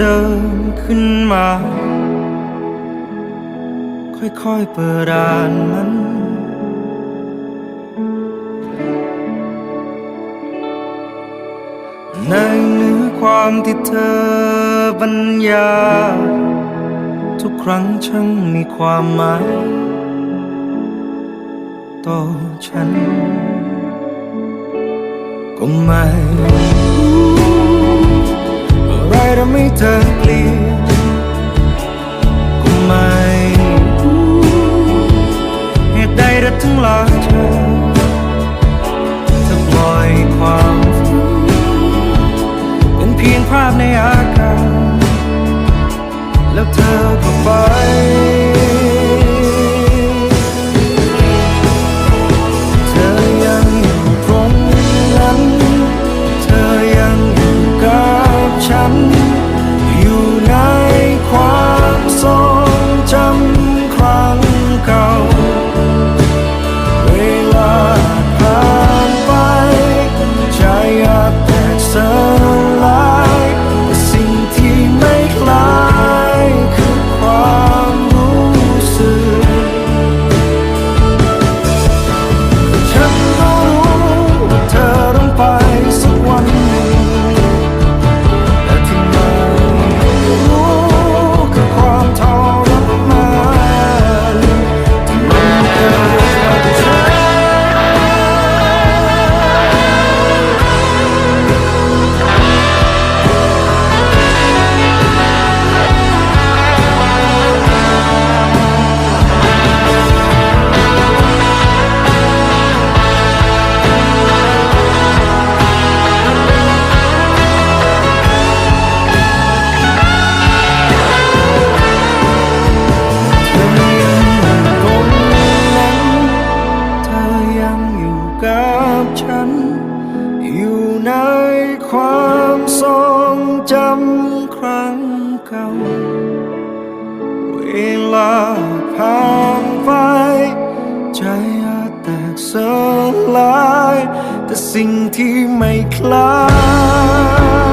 เดิมขึ้นมา ค่อยๆเปิดอ่านมันในเนื้อความที่เธอบรรยายทุกครั้งช่างมีความหมาย ต่อฉัน ก็ไม่ ทำให้เธอเปลี่ยนก็ไม่รู้เหตุใดรักทั้งหลาเธอจะปล่อยความฝันเป็นเพียงภาพในอากาศแล้วเธอก็ไป ความทรงจำครั้งเก่า เวลาผ่านไป ใจอาจแตกสลาย แต่สิ่งที่ไม่คล้าย